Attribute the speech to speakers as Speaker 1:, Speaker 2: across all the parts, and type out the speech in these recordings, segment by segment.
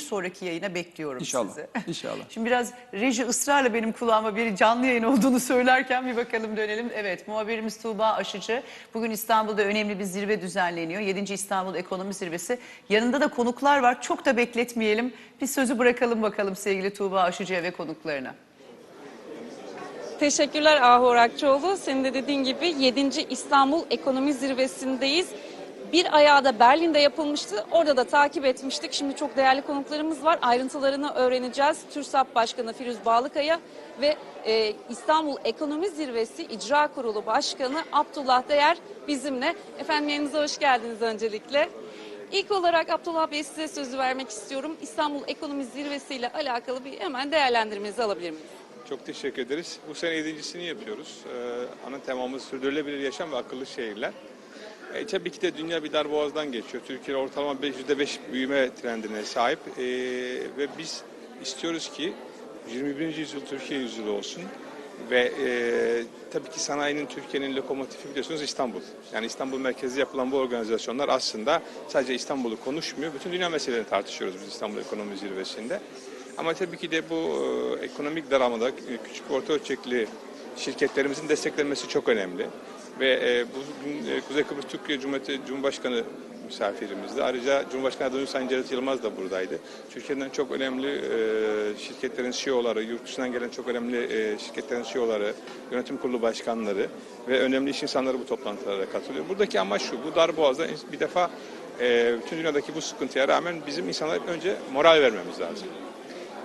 Speaker 1: sonraki yayına bekliyorum
Speaker 2: İnşallah,
Speaker 1: sizi.
Speaker 2: inşallah.
Speaker 1: Şimdi biraz reji ısrarla benim kulağıma bir canlı yayın olduğunu söylerken bir bakalım dönelim. Evet muhabirimiz Tuğba Aşıcı. Bugün İstanbul'da önemli bir zirve düzenleniyor. 7. İstanbul Ekonomi Zirvesi. Yanında da konuklar var. Çok da bekletmeyelim. Bir sözü bırakalım bakalım sevgili Tuğba Aşıcı'ya ve konuklarına.
Speaker 3: Teşekkürler Ahu Orakçıoğlu. Senin de dediğin gibi 7. İstanbul Ekonomi Zirvesi'ndeyiz. Bir ayağı da Berlin'de yapılmıştı. Orada da takip etmiştik. Şimdi çok değerli konuklarımız var. Ayrıntılarını öğreneceğiz. TÜRSAP Başkanı Firuz Bağlıkaya ve e, İstanbul Ekonomi Zirvesi İcra Kurulu Başkanı Abdullah Değer bizimle. Efendim yayınımıza hoş geldiniz öncelikle. İlk olarak Abdullah Bey size sözü vermek istiyorum. İstanbul Ekonomi Zirvesi ile alakalı bir hemen değerlendirmenizi alabilir miyiz?
Speaker 4: Çok teşekkür ederiz. Bu sene yedincisini yapıyoruz. Ee, ana temamız sürdürülebilir yaşam ve akıllı şehirler. E, tabii ki de dünya bir darboğazdan geçiyor. Türkiye ortalama %5 büyüme trendine sahip Ee, ve biz istiyoruz ki 21. yüzyıl Türkiye yüzyılı olsun ve e, tabii ki sanayinin Türkiye'nin lokomotifi biliyorsunuz İstanbul. Yani İstanbul merkezi yapılan bu organizasyonlar aslında sadece İstanbul'u konuşmuyor. Bütün dünya meselelerini tartışıyoruz biz İstanbul Ekonomi Zirvesi'nde. Ama tabii ki de bu e, ekonomik daralmada e, küçük orta ölçekli şirketlerimizin desteklenmesi çok önemli. Ve e, bugün e, Kuzey Kıbrıs Türkiye Cumhuriyeti Cumhurbaşkanı misafirimizdi. Ayrıca Cumhurbaşkanı Adayı Sayın Cevdet Yılmaz da buradaydı. Türkiye'den çok önemli e, şirketlerin CEO'ları, yurt dışından gelen çok önemli e, şirketlerin CEO'ları, yönetim kurulu başkanları ve önemli iş insanları bu toplantılara katılıyor. Buradaki amaç şu, bu darboğazda bir defa e, bütün dünyadaki bu sıkıntıya rağmen bizim insanlara önce moral vermemiz lazım.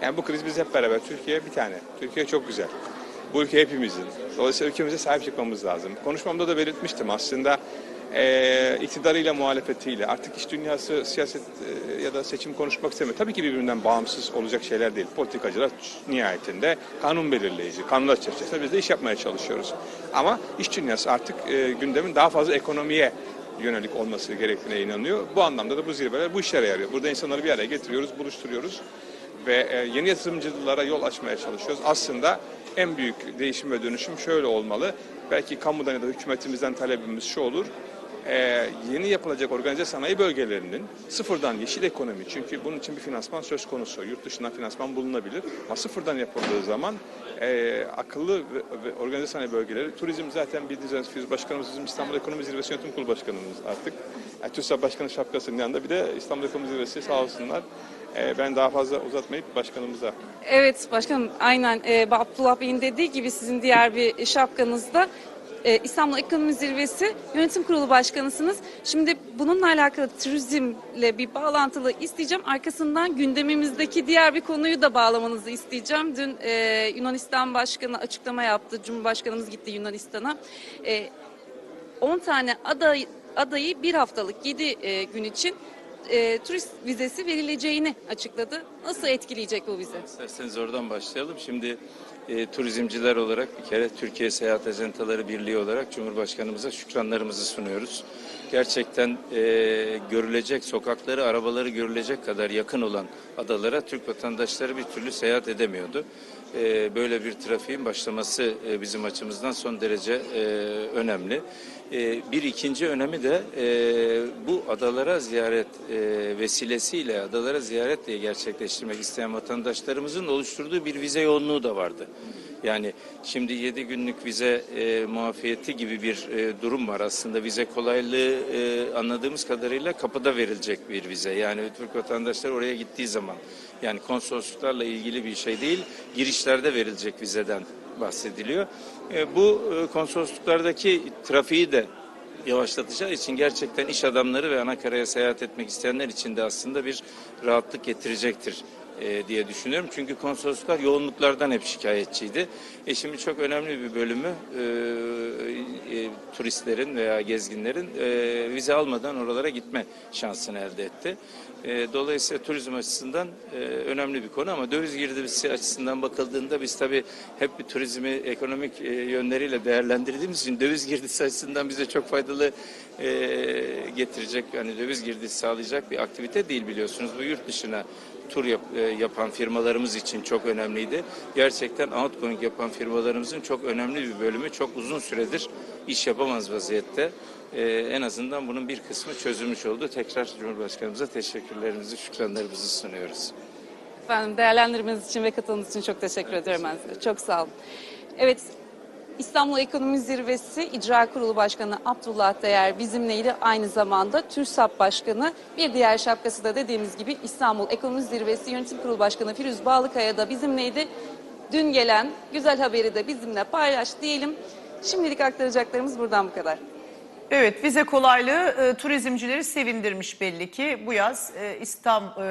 Speaker 4: Yani bu kriz biz hep beraber. Türkiye bir tane. Türkiye çok güzel. Bu ülke hepimizin. Dolayısıyla ülkemize sahip çıkmamız lazım. Konuşmamda da belirtmiştim aslında e, iktidarıyla muhalefetiyle artık iş dünyası siyaset e, ya da seçim konuşmak istemiyor. Tabii ki birbirinden bağımsız olacak şeyler değil. Politikacılar nihayetinde kanun belirleyici, kanunlar çerçevesinde biz de iş yapmaya çalışıyoruz. Ama iş dünyası artık e, gündemin daha fazla ekonomiye yönelik olması gerektiğine inanıyor. Bu anlamda da bu zirveler bu işlere yarıyor. Burada insanları bir araya getiriyoruz, buluşturuyoruz ve e, yeni yatırımcılara yol açmaya çalışıyoruz. Aslında en büyük değişim ve dönüşüm şöyle olmalı. Belki kamudan ya da hükümetimizden talebimiz şu olur. E, yeni yapılacak organize sanayi bölgelerinin sıfırdan yeşil ekonomi çünkü bunun için bir finansman söz konusu. Yurt dışından finansman bulunabilir. Ama sıfırdan yapıldığı zaman e, akıllı ve, ve organize sanayi bölgeleri, turizm zaten bildiğiniz üzere Başkanımız bizim İstanbul Ekonomi Zirvesi Yönetim Kurulu Başkanımız artık. Yani TÜRSAP Başkanı şapkasının yanında bir de İstanbul Ekonomi Zirvesi sağ olsunlar. E, ben daha fazla uzatmayıp başkanımıza
Speaker 3: Evet başkanım aynen e, Abdullah Bey'in dediği gibi sizin diğer bir şapkanızda e, İstanbul Ekonomi Zirvesi Yönetim Kurulu Başkanısınız. Şimdi bununla alakalı turizmle bir bağlantılı isteyeceğim. Arkasından gündemimizdeki diğer bir konuyu da bağlamanızı isteyeceğim. Dün e, Yunanistan Başkanı açıklama yaptı. Cumhurbaşkanımız gitti Yunanistan'a. E, 10 tane aday, adayı bir haftalık 7 e, gün için e, turist vizesi verileceğini açıkladı. Nasıl etkileyecek bu vize?
Speaker 5: İsterseniz oradan başlayalım. Şimdi e, turizmciler olarak bir kere Türkiye Seyahat Ajantaları Birliği olarak Cumhurbaşkanımıza şükranlarımızı sunuyoruz. Gerçekten e, görülecek sokakları, arabaları görülecek kadar yakın olan adalara Türk vatandaşları bir türlü seyahat edemiyordu. E, böyle bir trafiğin başlaması e, bizim açımızdan son derece e, önemli. E, bir ikinci önemi de bu adalara ziyaret vesilesiyle adalara ziyaret diye gerçekleştirmek isteyen vatandaşlarımızın oluşturduğu bir vize yoğunluğu da vardı. Yani şimdi 7 günlük vize e, muafiyeti gibi bir e, durum var aslında. Vize kolaylığı e, anladığımız kadarıyla kapıda verilecek bir vize. Yani Türk vatandaşlar oraya gittiği zaman yani konsolosluklarla ilgili bir şey değil, girişlerde verilecek vizeden bahsediliyor. E, bu e, konsolosluklardaki trafiği de yavaşlatacağı için gerçekten iş adamları ve anakaraya seyahat etmek isteyenler için de aslında bir rahatlık getirecektir e, diye düşünüyorum. Çünkü konsolosluklar yoğunluklardan hep şikayetçiydi. E şimdi çok önemli bir bölümü e, e, turistlerin veya gezginlerin e, vize almadan oralara gitme şansını elde etti. E, dolayısıyla turizm açısından e, önemli bir konu ama döviz girdisi açısından bakıldığında biz tabii hep bir turizmi ekonomik e, yönleriyle değerlendirdiğimiz için döviz girdisi açısından bize çok faydalı e, getirecek yani döviz girdisi sağlayacak bir aktivite değil biliyorsunuz. Bu yurt dışına tur yap, e, yapan firmalarımız için çok önemliydi. Gerçekten outgoing yapan firmalarımızın çok önemli bir bölümü çok uzun süredir iş yapamaz vaziyette. E, en azından bunun bir kısmı çözülmüş oldu. Tekrar Cumhurbaşkanımıza teşekkürlerimizi, şükranlarımızı sunuyoruz.
Speaker 3: Efendim değerlendirmeniz için ve katılımınız için çok teşekkür ediyorum ben. Çok sağ olun. Evet, İstanbul Ekonomi Zirvesi İcra Kurulu Başkanı Abdullah Değer bizimleydi. Aynı zamanda TÜRSAP Başkanı bir diğer şapkası da dediğimiz gibi İstanbul Ekonomi Zirvesi Yönetim Kurulu Başkanı Firuz Bağlıkaya da bizimleydi. Dün gelen güzel haberi de bizimle paylaş diyelim. Şimdilik aktaracaklarımız buradan bu kadar.
Speaker 1: Evet vize kolaylığı e, turizmcileri sevindirmiş belli ki bu yaz e, İstanbul